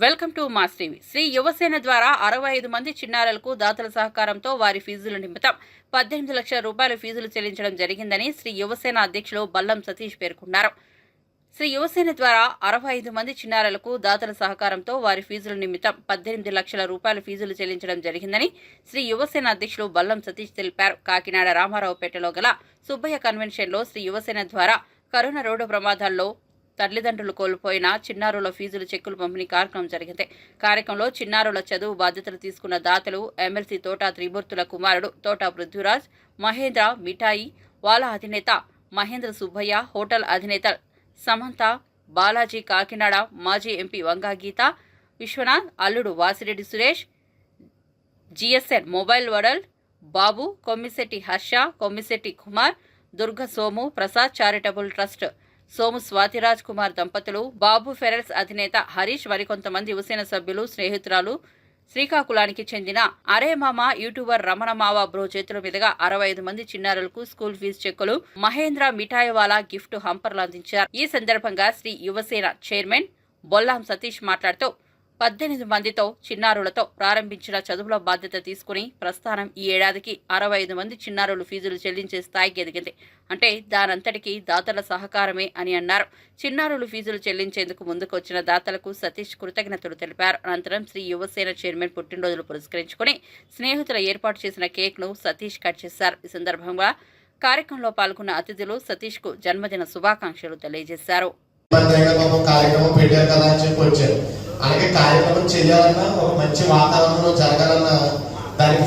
Welcome to mass TV. Sri Yuvasena ద్వారా అరవై ఐదు మంది చిన్నారులకు దాతల సహకారంతో వారి ఫీజుల నిమిత్తం పద్దెనిమిది లక్షల రూపాయల ఫీజులు చెల్లించడం జరిగిందని శ్రీ యువసేన అధ్యక్షులు బల్లం సతీష్ పేర్కొన్నారు. శ్రీ యువసేన ద్వారా అరవై ఐదు మంది చిన్నారులకు దాతల సహకారంతో వారి ఫీజుల నిమిత్తం పద్దెనిమిది లక్షల రూపాయల ఫీజులు చెల్లించడం జరిగిందని శ్రీ యువసేన అధ్యక్షులు బల్లం సతీష్ తెలిపారు. కాకినాడ రామారావుపేటలో గల సుబ్బయ్య కన్వెన్షన్లో శ్రీ యువసేన ద్వారా కరోనా రోడ్డు ప్రమాదాల్లో తల్లిదండ్రులు కోల్పోయిన చిన్నారుల ఫీజులు చెక్కులు పంపిణీ కార్యక్రమం జరిగింది. కార్యక్రమంలో చిన్నారుల చదువు బాధ్యతలు తీసుకున్న దాతలు ఎమ్మెల్సీ తోట త్రిమూర్తుల కుమారుడు తోట పృథ్వీరాజ్ మహేంద్ర మిఠాయి వాళ్ళ అధినేత మహేంద్ర సుబ్బయ్య హోటల్ అధినేత సమంత బాలాజీ కాకినాడ మాజీ ఎంపీ వంగా గీత విశ్వనాథ్ అల్లుడు Vasireddy Suresh GSN mobile world Babu Kommisetti Harsha Kommisetti Kumar Durga Somu Prasad charitable trust Somu Swathiraj Kumar దంపతులు బాబు ఫెరల్స్ అధినేత హరీష్ మరికొంతమంది యువసేన సభ్యులు స్నేహితురాలు శ్రీకాకుళానికి చెందిన అరే మామ యూట్యూబర్ రమణ మావ బ్రో చేతుల మీదుగా అరవై ఐదు మంది చిన్నారులకు స్కూల్ ఫీజు చెక్కులు మహేంద్ర మిఠాయివాలా గిఫ్ట్ హంపర్లు అందించారు. ఈ సందర్భంగా శ్రీ యువసేన చైర్మన్ బొల్లాం సతీష్ మాట్లాడుతూ పద్దెనిమిది మందితో చిన్నారులతో ప్రారంభించిన చదువుల బాధ్యత తీసుకుని ప్రస్థానం ఈ ఏడాదికి అరవై ఐదు మంది చిన్నారులు ఫీజులు చెల్లించే స్థాయికి ఎదిగింది అంటే దానంతటికీ దాతల సహకారమే అని అన్నారు. చిన్నారులు ఫీజులు చెల్లించేందుకు ముందుకొచ్చిన దాతలకు సతీష్ కృతజ్ఞతలు తెలిపారు. అనంతరం శ్రీ యువసేన చైర్మన్ పుట్టినరోజులు పురస్కరించుకుని స్నేహితుల ఏర్పాటు చేసిన కేక్ను సతీష్ కట్ చేశారు. ఈ సందర్భంగా కార్యక్రమంలో పాల్గొన్న అతిథులు సతీష్కు జన్మదిన శుభాకాంక్షలు తెలియజేశారు. కార్యక్రమం పెట్టారు కదా అని చెప్పి వచ్చారు. అలాగే కార్యక్రమం చేయాలన్నా ఒక మంచి వాతావరణంలో జరగాలన్నా దానికి